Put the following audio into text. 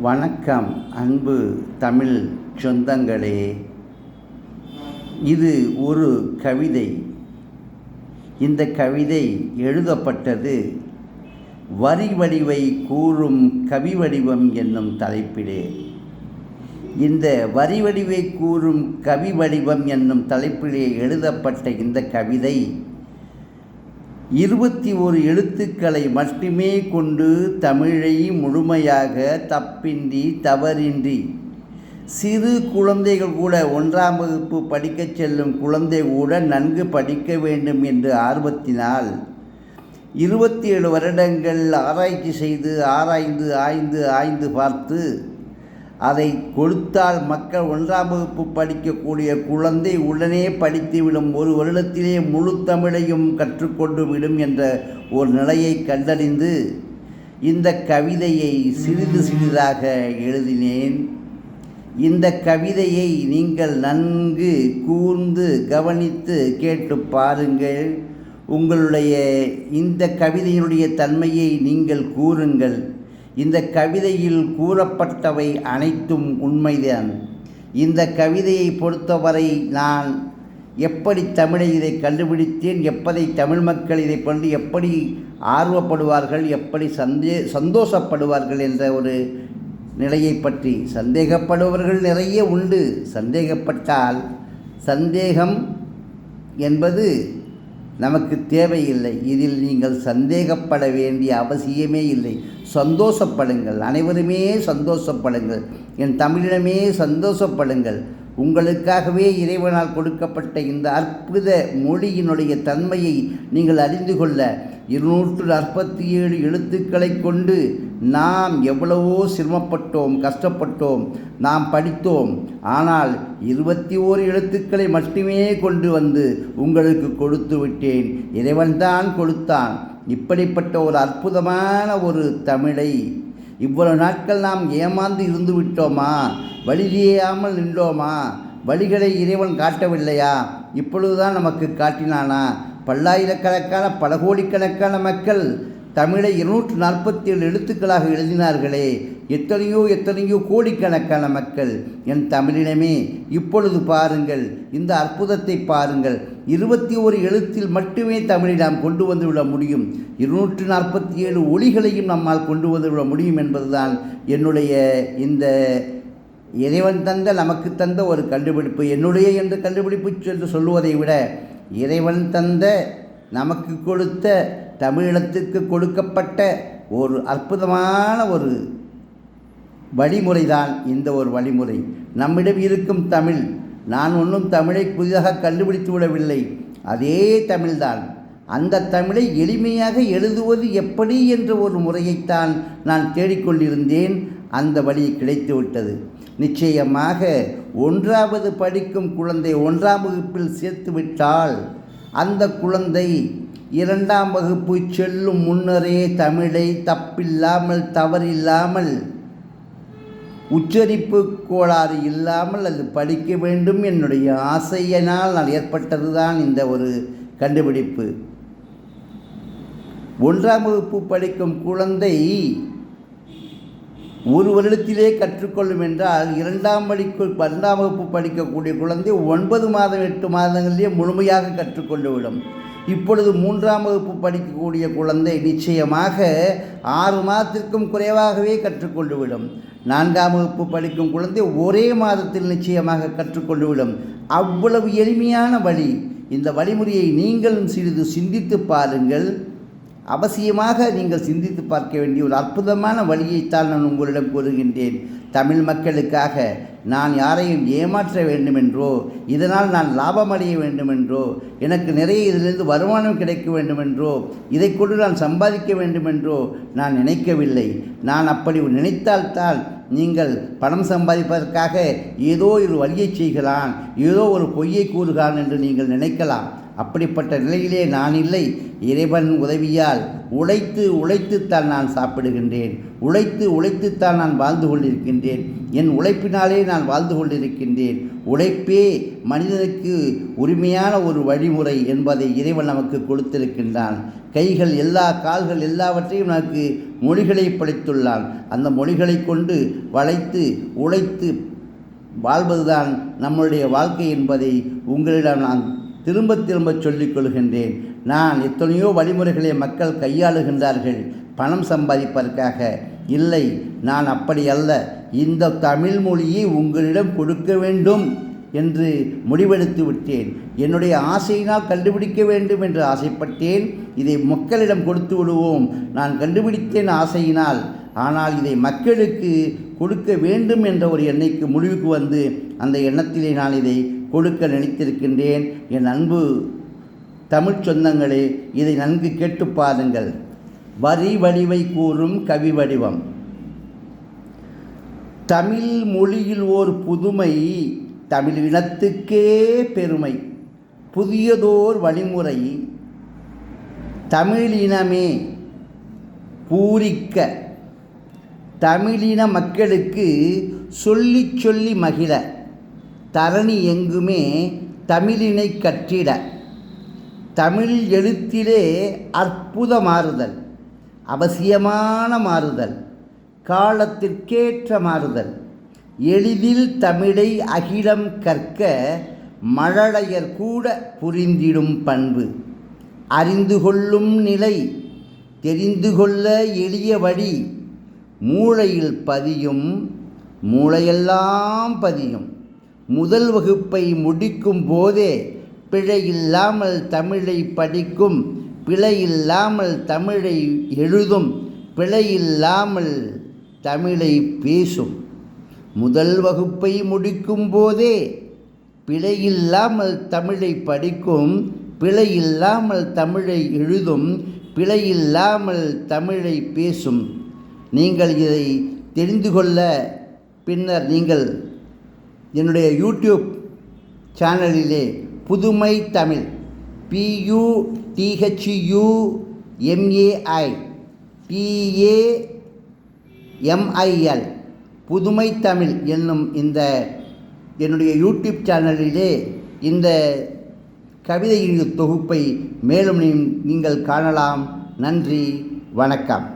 வணக்கம் அன்பு தமிழ் சொந்தங்களே. இது ஒரு கவிதை. இந்த கவிதை எழுதப்பட்டது வரி வடிவை கூறும் கவி வடிவம் என்னும் தலைப்பிலே. இந்த வரி வடிவை கூறும் கவி வடிவம் என்னும் தலைப்பிலே எழுதப்பட்ட இந்த கவிதை இருபத்தி ஒரு எழுத்துக்களை மட்டுமே கொண்டு தமிழை முழுமையாக தப்பின்றி தவறின்றி. சிறு குழந்தைகள் கூட ஒன்றாம் வகுப்பு படிக்கச் செல்லும் குழந்தை கூட நன்கு படிக்க வேண்டும் என்று ஆர்வத்தினால் இருபத்தி ஏழு வருடங்கள் ஆராய்ச்சி செய்து ஆராய்ந்து ஆய்ந்து ஆய்ந்து பார்த்து அதை கொடுத்தால் மக்கள் ஒன்றாம் வகுப்பு படிக்கக்கூடிய குழந்தை உடனே படித்துவிடும். ஒரு வருடத்திலே முழு தமிழையும் கற்றுக்கொண்டு விடும் என்ற ஒரு நிலையை கண்டறிந்து இந்த கவிதையை சிறிது சிறிதாக எழுதினேன். இந்த கவிதையை நீங்கள் நன்கு கூர்ந்து கவனித்து கேட்டு பாருங்கள். உங்களுடைய இந்த கவிதையினுடைய தன்மையை நீங்கள் கூறுங்கள். இந்த கவிதையில் கூறப்பட்டவை அனைத்தும் உண்மைதான். இந்த கவிதையை பொறுத்தவரை நான் எப்படி தமிழை இதை கண்டுபிடித்தேன் எப்படி தமிழ் மக்கள் இதை கொண்டு எப்படி ஆர்வப்படுவார்கள் எப்படி சந்தே சந்தோஷப்படுவார்கள் என்ற ஒரு நிலையை பற்றி சந்தேகப்படுபவர்கள் நிறைய உண்டு. சந்தேகப்பட்டால் சந்தேகம் என்பது நமக்கு தேவையில்லை. இதில் நீங்கள் சந்தேகப்பட வேண்டிய அவசியமே இல்லை. சந்தோஷப்படுங்கள். அனைவருமே சந்தோஷப்படுங்கள். என் தமிழிடமே சந்தோஷப்படுங்கள். உங்களுக்காகவே இறைவனால் கொடுக்கப்பட்ட இந்த அற்புத மொழியினுடைய தன்மையை நீங்கள் அறிந்து கொள்ள இருநூற்று நாற்பத்தி ஏழு எழுத்துக்களை கொண்டு நாம் எவ்வளவோ சிரமப்பட்டோம் கஷ்டப்பட்டோம் நாம் படித்தோம். ஆனால் இருபத்தி ஓரு எழுத்துக்களை மட்டுமே கொண்டு வந்து உங்களுக்கு கொடுத்து விட்டேன். இறைவன்தான் கொடுத்தான். இப்படிப்பட்ட ஒரு அற்புதமான ஒரு தமிழை இவ்வளவு நாட்கள் நாம் ஏமாந்து இருந்து விட்டோமா வழி நின்றோமா? வழிகளை இறைவன் காட்டவில்லையா? இப்பொழுதுதான் நமக்கு காட்டினானா? பல்லாயிரக்கணக்கான பல கோடிக்கணக்கான மக்கள் தமிழை இருநூற்று நாற்பத்தி ஏழு எழுத்துக்களாக எழுதினார்களே. எத்தனையோ எத்தனையோ கோடிக்கணக்கான மக்கள் என் தமிழினமே இப்பொழுது பாருங்கள் இந்த அற்புதத்தை பாருங்கள். இருபத்தி ஒரு எழுத்தில் மட்டுமே தமிழை நாம் கொண்டு வந்துவிட முடியும். இருநூற்று நாற்பத்தி ஏழு ஒளிகளையும் நம்மால் கொண்டு வந்துவிட முடியும் என்பதுதான் என்னுடைய இந்த இறைவன் தந்த நமக்கு தந்த ஒரு கண்டுபிடிப்பு. என்னுடைய என்று கண்டுபிடிப்பு என்று சொல்லுவதை விட இறைவன் தந்த நமக்கு கொடுத்த தமிழீழத்துக்கு கொடுக்கப்பட்ட ஒரு அற்புதமான ஒரு வழிமுறைதான் இந்த ஒரு வழிமுறை. நம்மிடம் இருக்கும் தமிழ் நான் ஒன்றும் தமிழை புதிதாக கண்டுபிடித்து விடவில்லை. அதே தமிழ்தான். அந்த தமிழை எளிமையாக எழுதுவது எப்படி என்ற ஒரு முறையைத்தான் நான் தேடிக்கொண்டிருந்தேன். அந்த வழி கிடைத்துவிட்டது. நிச்சயமாக ஒன்றாவது படிக்கும் குழந்தை ஒன்றாம் வகுப்பில் சேர்த்துவிட்டால் அந்த குழந்தை இரண்டாம் வகுப்பு செல்லும் முன்னரே தமிழை தப்பில்லாமல் தவறில்லாமல் உச்சரிப்பு கோளாறு இல்லாமல் அது படிக்க வேண்டும் என்னுடைய ஆசையினால் நான் ஏற்பட்டது தான் இந்த ஒரு கண்டுபிடிப்பு. ஒன்றாம் வகுப்பு படிக்கும் குழந்தை ஒரு வருடத்திலே கற்றுக்கொள்ளும் என்றால் இரண்டாம் படிக்கு பன்னெண்டாம் வகுப்பு படிக்கக்கூடிய குழந்தை ஒன்பது மாதம் எட்டு மாதங்களிலே முழுமையாக கற்றுக்கொண்டு விடும். இப்பொழுது மூன்றாம் வகுப்பு படிக்கக்கூடிய குழந்தை நிச்சயமாக ஆறு மாதத்திற்கும் குறைவாகவே கற்றுக்கொண்டுவிடும். நான்காம் வகுப்பு படிக்கும் குழந்தை ஒரே மாதத்தில் நிச்சயமாக கற்றுக்கொண்டுவிடும். அவ்வளவு எளிமையான வழி. இந்த வழிமுறையை நீங்களும் சிறிது சிந்தித்து பாருங்கள். அவசியமாக நீங்கள் சிந்தித்து பார்க்க வேண்டிய ஒரு அற்புதமான வழியைத்தான் நான் உங்களிடம் கூறுகின்றேன். தமிழ் மக்களுக்காக நான் யாரையும் ஏமாற்ற வேண்டுமென்றோ இதனால் நான் லாபம் அடைய வேண்டுமென்றோ எனக்கு நிறைய இதிலிருந்து வருமானம் கிடைக்க வேண்டுமென்றோ இதை கொண்டு நான் சம்பாதிக்க வேண்டுமென்றோ நான் நினைக்கவில்லை. நான் அப்படி நினைத்தால்தான் நீங்கள் பணம் சம்பாதிப்பதற்காக ஏதோ ஒரு வழியை செய்கிறான் ஏதோ ஒரு பொய்யை கூறுகிறான் என்று நீங்கள் நினைக்கலாம். அப்படிப்பட்ட நிலையிலே நான் இல்லை. இறைவன் உதவியால் உழைத்து உழைத்துத்தான் நான் சாப்பிடுகின்றேன். உழைத்து உழைத்துத்தான் நான் வாழ்ந்து கொண்டிருக்கின்றேன். என் உழைப்பினாலே நான் வாழ்ந்து கொண்டிருக்கின்றேன். உழைப்பே மனிதனுக்கு உரிமையான ஒரு வழிமுறை என்பதை இறைவன் நமக்கு கொடுத்திருக்கின்றான். கைகள் எல்லா கால்கள் எல்லாவற்றையும் நமக்கு மொழிகளை படைத்துள்ளான். அந்த மொழிகளை கொண்டு வளைத்து உழைத்து வாழ்வதுதான் நம்மளுடைய வாழ்க்கை என்பதை உங்களிடம் நான் திரும்ப திரும்ப சொல்லிக் கொள்கின்றேன். நான் எத்தனையோ வழிமுறைகளை மக்கள் கையாளுகின்றார்கள். பணம் சம்பாதிப்பதற்காக. இல்லை நான் அப்படி அல்ல. இந்த தமிழ் மொழியை உங்களிடம் கொடுக்க வேண்டும் என்று முடிவெடுத்து விட்டேன். என்னுடைய ஆசையினால் கண்டுபிடிக்க வேண்டும் என்று ஆசைப்பட்டேன். இதை மக்களிடம் கொடுத்து விடுவோம். நான் கண்டுபிடித்தேன் ஆசையினால். ஆனால் இதை மக்களுக்கு கொடுக்க வேண்டும் என்ற ஒரு எண்ணெய்க்கு முடிவுக்கு வந்து அந்த எண்ணத்திலே நான் இதை கொடுக்க நினைத்திருக்கின்றேன். என் அன்பு தமிழ் சொந்தங்களே இதை நன்கு கேட்டு பாருங்கள். வரி வடிவை கூறும் கவி வடிவம். தமிழ் மொழியில் ஓர் புதுமை தமிழ் இனத்துக்கே பெருமை. புதியதோர் வழிமுறை தமிழினமே பூரிக்க. தமிழின மக்களுக்கு சொல்லி சொல்லி மகிழ. தரணி எங்குமே தமிழினை கற்றிட. தமிழ் எழுத்திலே அற்புத மாறுதல் அவசியமான மாறுதல் காலத்திற்கேற்ற மாறுதல் எளிதில் தமிழை அகிலம் கற்க மழலையர் கூட புரிந்திடும் பண்பு அறிந்து கொள்ளும் நிலை தெரிந்து கொள்ள எளிய வழி மூளையில் பதியும் மூளையெல்லாம் பதியும். முதல் வகுப்பை முடிக்கும் போதே பிழையில்லாமல் தமிழை படிக்கும் பிழையில்லாமல் தமிழை எழுதும் பிழையில்லாமல் தமிழை பேசும். முதல் வகுப்பை முடிக்கும் போதே பிழையில்லாமல் தமிழை படிக்கும் பிழையில்லாமல் தமிழை எழுதும் பிழையில்லாமல் தமிழை பேசும். நீங்கள் இதை தெரிந்து கொள்ள பின்னர் நீங்கள் என்னுடைய YouTube சேனலிலே Pudhumai Tamil P U T H U M A I T A M I L Pudhumai Tamil என்னும் இந்த என்னுடைய யூடியூப் சேனலிலே இந்த கவிதையின் தொகுப்பை மேலும் நீங்கள் காணலாம். நன்றி வணக்கம்.